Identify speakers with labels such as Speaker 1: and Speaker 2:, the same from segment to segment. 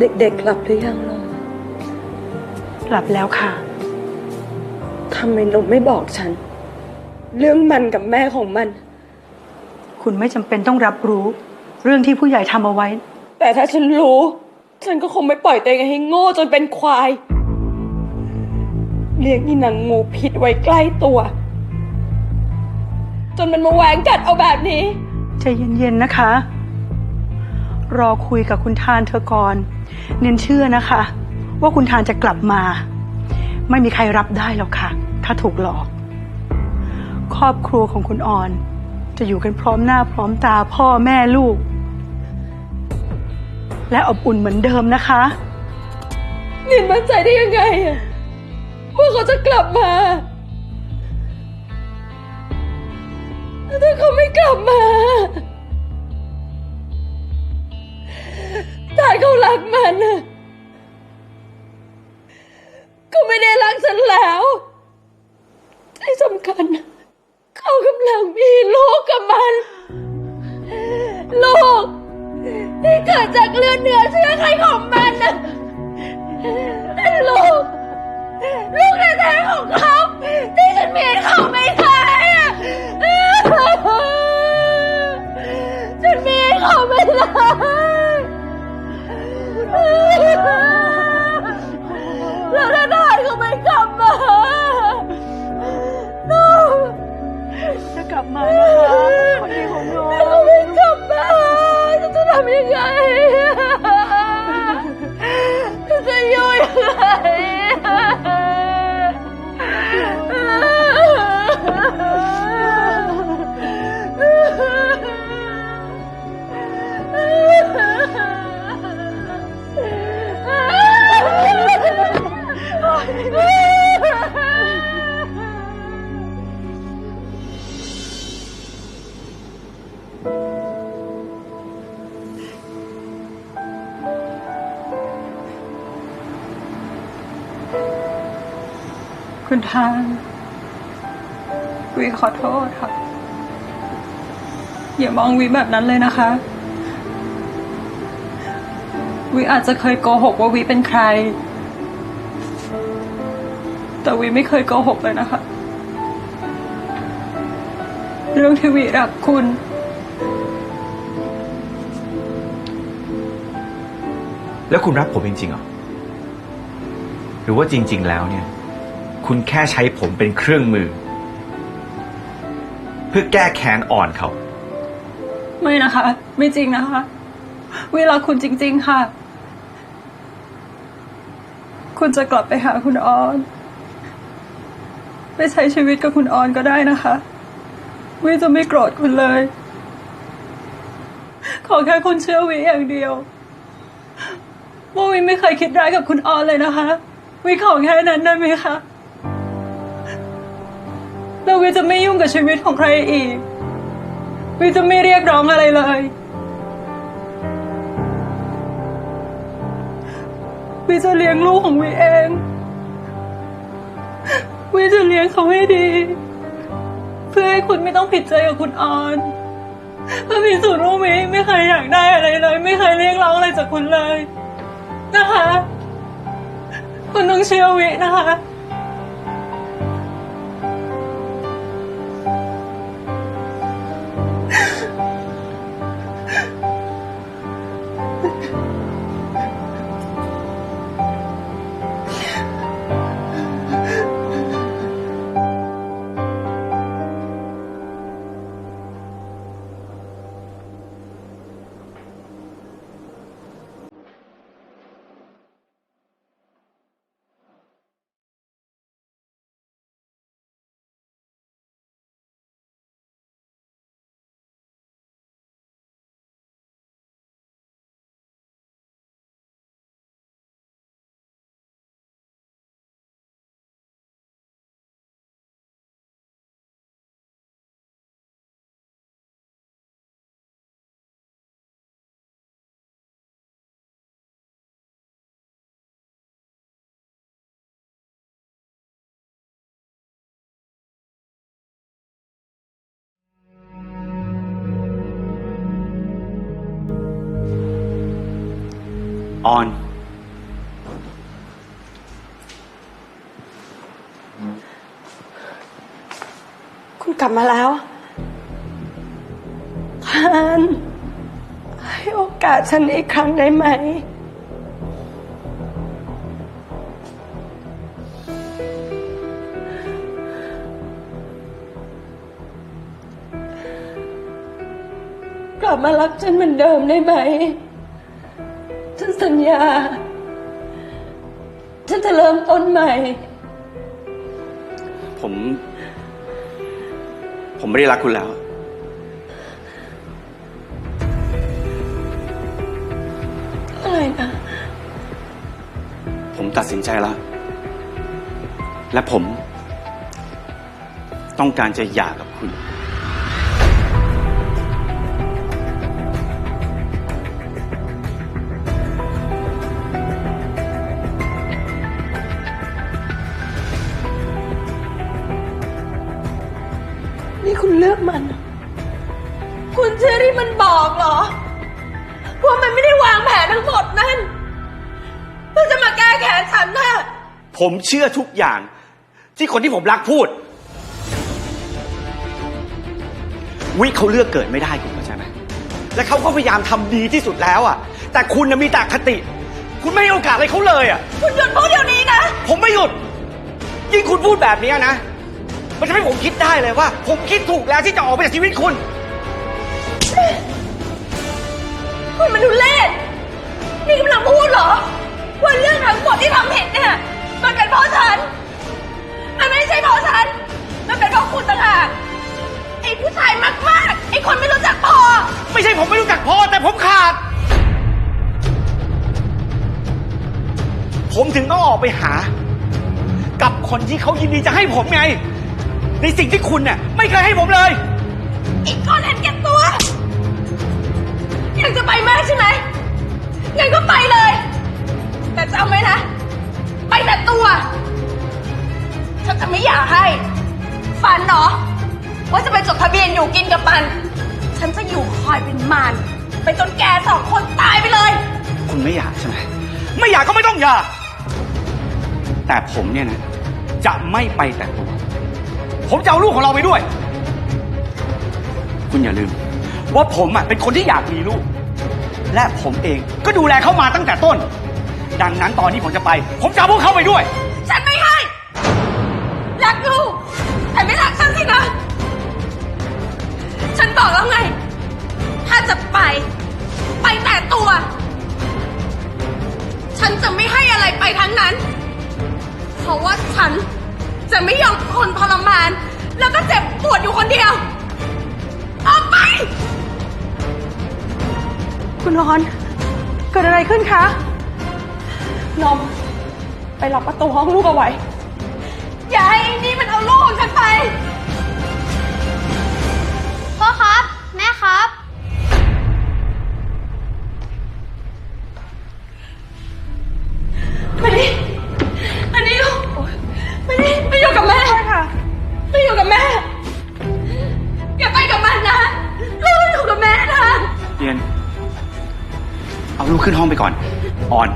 Speaker 1: เด็กๆหลับหรือยังนม
Speaker 2: หลับแล้วค่ะ
Speaker 1: ทำไมนมไม่บอกฉัน เรื่องมันกับแม่ของมัน
Speaker 2: คุณไม่จำเป็นต้องรับรู้ เรื่องที่ผู้ใหญ่ทำเอาไว้
Speaker 1: แต่ถ้าฉันรู้ ฉันก็คงไม่ปล่อยตัวเองให้โง่จนเป็นควาย เลี้ยงอีนางงูพิษไว้ใกล้ตัว จนมันมาแหวงกัดเอาแบบนี้
Speaker 2: ใจเย็นๆนะคะ รอคุยกับคุณทานเธอก่อน เน้นเชื่อนะคะ ว่าคุณทานจะกลับมา ไม่มีใครรับได้หรอกค่ะ ถ้าถูกหลอก ครอบครัวของคุณออน จะอยู่กันพร้อมหน้าพร้อมตาพ่อแม่ลูก และอบอุ่นเหมือนเดิมนะคะ
Speaker 1: นินมั่นใจได้ยังไงอะว่าเขาจะกลับมาถ้าเขาไม่กลับมา ถ้าเขารักมันน่ะก็ไม่ได้รักฉันแล้วที่สำคัญ เขากำลังมีลูกกับมันลูกที่เกิดจากเลือดเนื้อเชื้อไขของมันน่ะเป็นลูก ลูกแท้ๆของเขา ที่ฉันมีเขาไม่ได้อะฉันมีเขาไม่ได้
Speaker 2: คุณทานวิขอโทษค่ะ อย่ามองวิแบบนั้นเลยนะคะวิอาจจะเคยโกหกว่าวิเป็นใคร แต่วิไม่เคยโกหกเลยนะคะ เรื่องที่วิรักคุณ
Speaker 3: แล้วคุณรักผมจริงๆเหรอ หรือว่าจริง ๆ แล้วเนี่ย คุณแค่ใช้ผมเป็นเครื่องมือ เพื่อแก้แค้นอ่อนเขา
Speaker 2: ไม่นะคะ ไม่จริงนะคะวิรักคุณจริง ๆ ค่ะ คุณจะกลับไปหาคุณออน ไปใช้ชีวิตกับคุณออนก็ได้นะคะวิจะไม่โกรธคุณเลย ขอแค่คุณเชื่อวิอย่างเดียวว่าวิไม่เคยคิดร้ายกับคุณออนเลยนะคะวิขอแค่นั้นได้ไหมคะ แล้ววิจะไม่ยุ่งกับชีวิตของใครอีก วิจะไม่เรียกร้องอะไรเลย วิจะเลี้ยงลูกของวิเอง วิจะเลี้ยงเขาให้ดี เพื่อให้คุณไม่ต้องผิดใจกับคุณออนเพื่อพิสูจน์ว่าวิไม่เคยอยากได้อะไรเลย ไม่เคยเรียกร้องอะไรจากคุณเลย นะคะ คุณต้องเชื่อวินะคะ
Speaker 3: ออนคุณกลั
Speaker 1: บมาแล้วพานให้โอกาสฉันอีกครั้งได้ไหม กลับมารักฉันเหมือนเดิมได้ไหม ฉันสัญญา ฉันจะเริ่มต้นใหม่
Speaker 3: ผม ผมไม่ได้รักคุณแล้ว
Speaker 1: อะไรนะ
Speaker 3: ผมตัดสินใจแล้ว และผม ต้องการจะหย่ากับคุณ ผมเชื่อทุกอย่าง ที่คนที่ผมรักพูด วิเขาเลือกเกิดไม่ได้คุณเข้าใจไหมและเขาก็พยายามทำดีที่สุดแล้วอะ แต่คุณน่ะมีแต่คติ คุณไม่ให้โอกาสอะไรเขาเลยอะ
Speaker 1: คุณหยุดพูดเดี๋ยวนี้นะ
Speaker 3: ผมไม่หยุด ยิ่งคุณพูดแบบนี้นะ มันจะให้ผมคิดได้เลยว่า ผมคิดถูกแล้วที่จะออกไปจากชีวิตคุณ
Speaker 1: คุณมันทุเล่นี่กำลังพูดเหรอ ว่าเรื่องทั้งหมดที่ทำผิดเนี่ย มันเป็นเพราะฉัน มันไม่ใช่เพราะฉัน มันเป็นเพราะคุณต่างหากไอ้ผู้ชายมากๆไอ้คนไม่รู้จักพอ
Speaker 3: ไม่ใช่ผมไม่รู้จักพอแต่ผมขาด ผมถึงต้องออกไปหา กับคนที่เขายินดีจะให้ผมไง ในสิ่งที่คุณเนี่ยไม่เคยให้ผมเลย
Speaker 1: อีกคนเห็นแก่ตัว อยากจะไปมากใช่ไหมงั้นก็ไปเลย แต่จำไว้นะไป แต่ตัวฉันจะไม่อยากให้ ฝันเนาะว่าจะไปจดทะเบียนอยู่กินกับมัน ฉันจะอยู่คอยเป็นมารไปจนแกสองคนตายไปเลย
Speaker 3: คุณไม่อยากใช่ไหม ไม่อยากก็ไม่ต้องอยาก แต่ผมเนี่ยนะ จะไม่ไปแต่ตัว ผมจะเอาลูกของเราไปด้วย คุณอย่าลืม ว่าผมอะเป็นคนที่อยากมีลูก และผมเองก็ดูแลเขามาตั้งแต่ต้น ดังนั้นตอนนี้ผมจะไป ผมจะเอาพวกเขาไปด้วย
Speaker 1: ฉันไม่ให้ รักลูกแต่ไม่รักฉันสินะ ฉันบอกแล้วไง ถ้าจะไป ไปแต่ตัว ฉันจะไม่ให้อะไรไปทั้งนั้น เพราะว่าฉันจะไม่ยอมทนทรมาน แล้วก็เจ็บปวดอยู่คนเดียว ออกไป
Speaker 2: คุณนอน เกิดอะไรขึ้นคะ
Speaker 1: นมไปล็อกประตูห้องลูกเอาไว้ อย่าให้ไอ้นี่มันเอาลูกของฉันไป
Speaker 4: พ่อครับ แม่ครับ
Speaker 1: มานี่มานี่ลูกมานี่ไปอยู่กับแม่
Speaker 2: ใช่ค่ะ
Speaker 1: ไปอยู่กับแม่ อย่าไปกับมันนะลูกอยู่กับแม่นะ
Speaker 3: เรียน เอาลูกขึ้นห้องไปก่อน ออน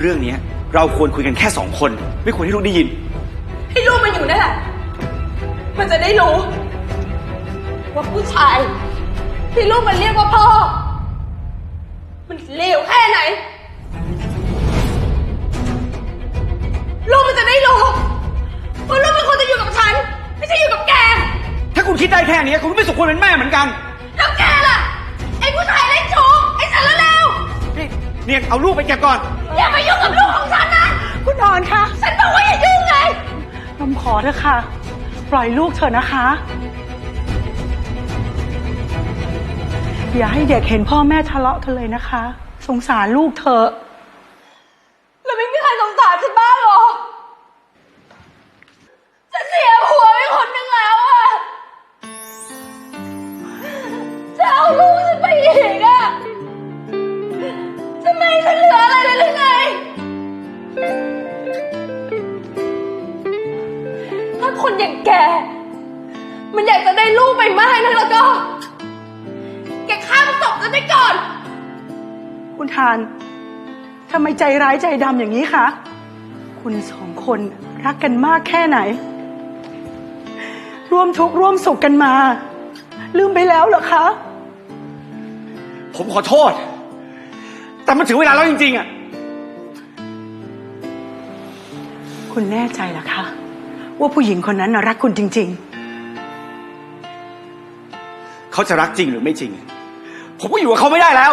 Speaker 3: เรื่องเนี้ยเราควรคุยกันแค่สองคน ไม่ควรให้ลูกได้ยิน
Speaker 1: ให้ลูกมันอยู่นั่นแหละ มันจะได้รู้ ว่าผู้ชาย ที่ลูกมันเรียกว่าพ่อ มันเลวแค่ไหน ลูกมันจะได้รู้ว่าลูกมันควรจะอยู่กับฉัน ไม่ใช่อยู่กับแก
Speaker 3: ถ้าคุณคิดได้แค่นี้คุณก็ไม่สมควรเป็นแม่เหมือนกัน
Speaker 1: แล้วแกล่ะไอ้ผู้ชายเล่นชู้ไอ้สารเลว
Speaker 3: นี่เนียนเอาลูกไปเก็บก่อน
Speaker 1: อย่ามายุ่งกับลูกของฉันนะ
Speaker 2: คุณนอนคะ
Speaker 1: ฉันบอกว่าอย่ายุ่งไง
Speaker 2: นมขอเถอะค่ะ ปล่อยลูกเถอะนะคะ อย่าให้เด็กเห็นพ่อแม่ทะเลาะกันเลยนะคะ สงสารลูกเถอะ
Speaker 1: คุ
Speaker 2: ณทานทำไมใจร้ายใจดำอย่างนี้คะคุณสองคนรักกันมากแค่ไหน ร่วมทุกข์ร่วมสุขกันมา ลืมไปแล้วเหรอคะ
Speaker 3: ผมขอโทษ แต่มันถึงเวลาแล้วจริง ๆอะ
Speaker 2: คุณแน่ใจเหรอคะ ว่าผู้หญิงคนนั้นน่ะรักคุณจริง
Speaker 3: เขาจะรักจริงหรือไม่จริง ผมก็อยู่กับเขาไม่ได้แล้ว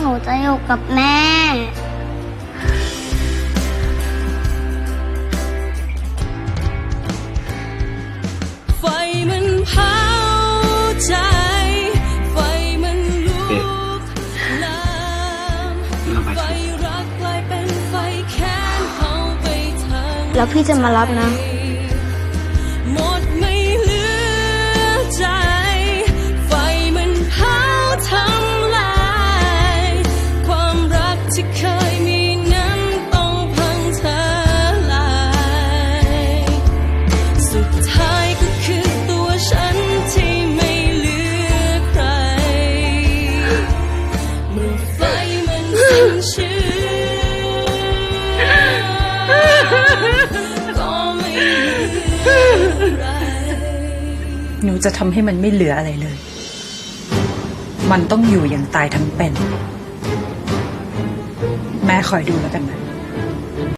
Speaker 4: หนูจะอยู่กับแม่
Speaker 1: แล้
Speaker 4: วพี่จะมารับนะ
Speaker 5: หนูจะทำให้มันไม่เหลืออะไรเลย มันต้องอยู่อย่างตายทั้งเป็น แม่คอยดูแล้วกันนะ